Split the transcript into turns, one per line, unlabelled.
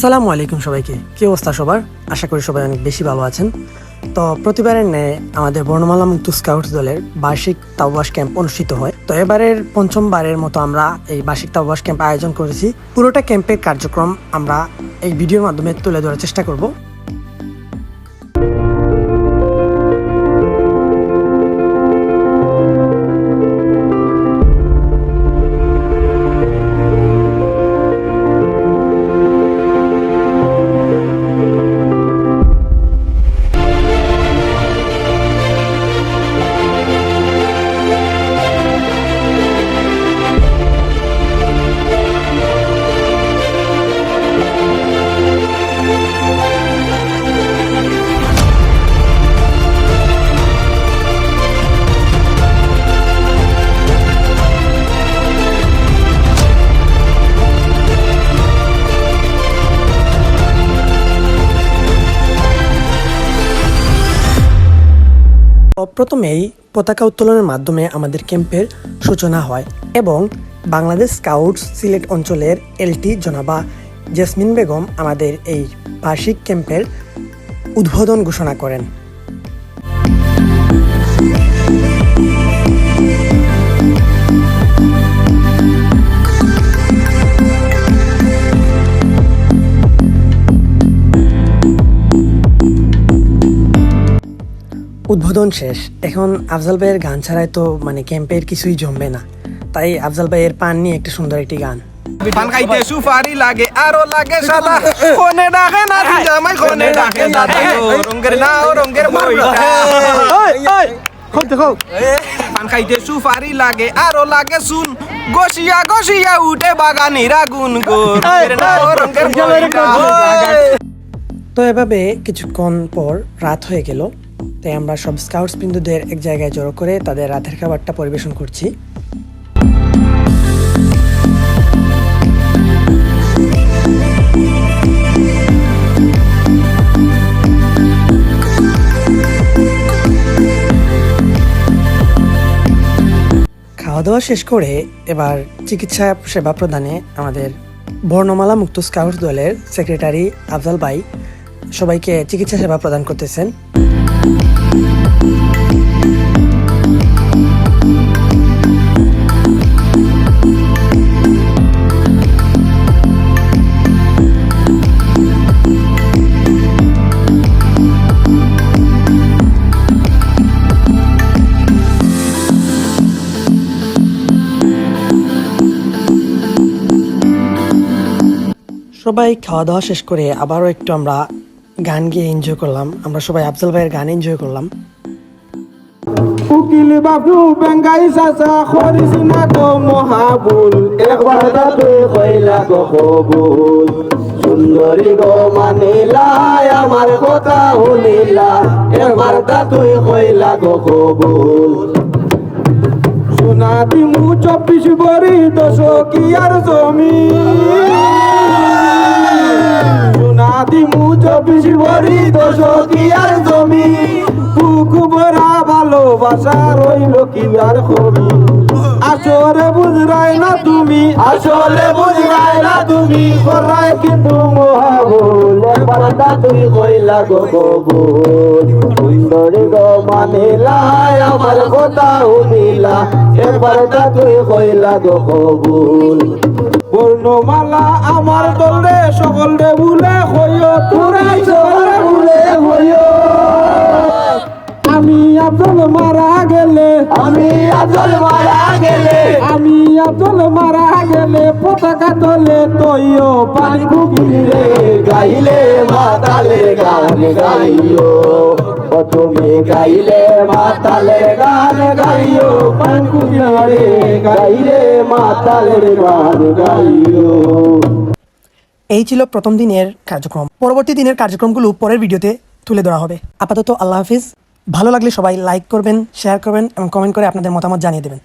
আসসালামু আলাইকুম সবাইকে। কি অবস্থা সবার? আশা করি সবাই অনেক বেশি ভালো আছেন। তো প্রতিবারের ন্যায় আমাদের বর্ণমালা মুক্ত স্কাউট দলের বার্ষিক তাওবাস ক্যাম্প অনুষ্ঠিত হয়। তো এবারের পঞ্চমবারের মতো আমরা এই বার্ষিক তাওবাস ক্যাম্প আয়োজন করেছি। পুরোটা ক্যাম্পের কার্যক্রম আমরা এই ভিডিওর মাধ্যমে তুলে ধরার চেষ্টা করব। প্রথমেই পতাকা উত্তোলনের মাধ্যমে আমাদের ক্যাম্পের সূচনা হয় এবং বাংলাদেশ স্কাউটস সিলেট অঞ্চলের এলটি জনাবা জেসমিন বেগম আমাদের এই বার্ষিক ক্যাম্পের উদ্বোধন ঘোষণা করেন। উদ্বোধন শেষ। এখন আফজাল ভাইয়ের গান ছাড়াই তো মানে ক্যাম্পের কিছুই জমবে না। তাই আফজাল ভাইয়ের পান নিয়ে একটি সুন্দর একটি গান।
পান খাইতে সুপারি লাগে আরও লাগে সাদা। কোনে ডাকে না জামাই কোনে ডাকে দাদা রঙ্গের না রঙ্গের পান খাইতে সুপারি লাগে আরও লাগে শুন গসিয়া গসিয়া উঠে বাগানিরা গুন।
তো এভাবে কিছুক্ষণ পর রাত হয়ে গেল। তাই আমরা সব স্কাউটস বিন্দুদের এক জায়গায় জড়ো করে তাদের রাতের খাবারটা পরিবেশন করছি। খাওয়া দাওয়া শেষ করে এবার চিকিৎসা সেবা প্রদানে আমাদের বর্ণমালা মুক্ত স্কাউট দলের সেক্রেটারি আফজাল ভাই সবাইকে চিকিৎসা সেবা প্রদান করতেছেন। সবাই খাওয়া দাওয়া শেষ করে আবারও একটু আমরা গান গিয়ে এনজয় করলাম। আমরা সবাই আফজাল ভাইয়ের গান এনজয় করলাম।
উকিল বাবু বেঙ্গাই চাচা খরিস না গো মহাবুল। একবার দাদু কইলা গো কবুল। সুন্দরী গো মানিলা, আমার কথা শুনিলা। একবার দাদু কইলা গো কবুল। সোনা দিমু চব্বিশ বরি দশ কি আর জমি। আর জমি বুক ভরা ভালোবাসা রইল কি আর কবি আসলে বুঝরাই না তুমি, আসলে বুঝরাই না তুমি করাই কিন্তু মহাবুল। একবার তুই কইলা গো কবুল। সুন্দরী গো মানিলা আমার কথা শুনিলা একবার তুই কইলা গো কবুল। পূর্ণমালা আমার দলে সকল রে ভুলে হইও তোরাই সকলে ভুলে হইও। আমি আব্দুল মারা গেলে। আমি আব্দুল মারা গেলে। তৈও পানি গাইলে মাতালে গান গাইও ও তুমি গাইলে মাতালে গান গাইও পানি গাইলে মাতালে গান গাইও
এই ছিল প্রথম দিনের কার্যক্রম। পরবর্তী দিনের কার্যক্রমগুলো পরের ভিডিওতে তুলে ধরা হবে। আপাতত আল্লাহ হাফিজ। ভালো লাগলে সবাই লাইক করবেন শেয়ার করবেন এবং কমেন্ট করে আপনাদের মতামত জানিয়ে দেবেন।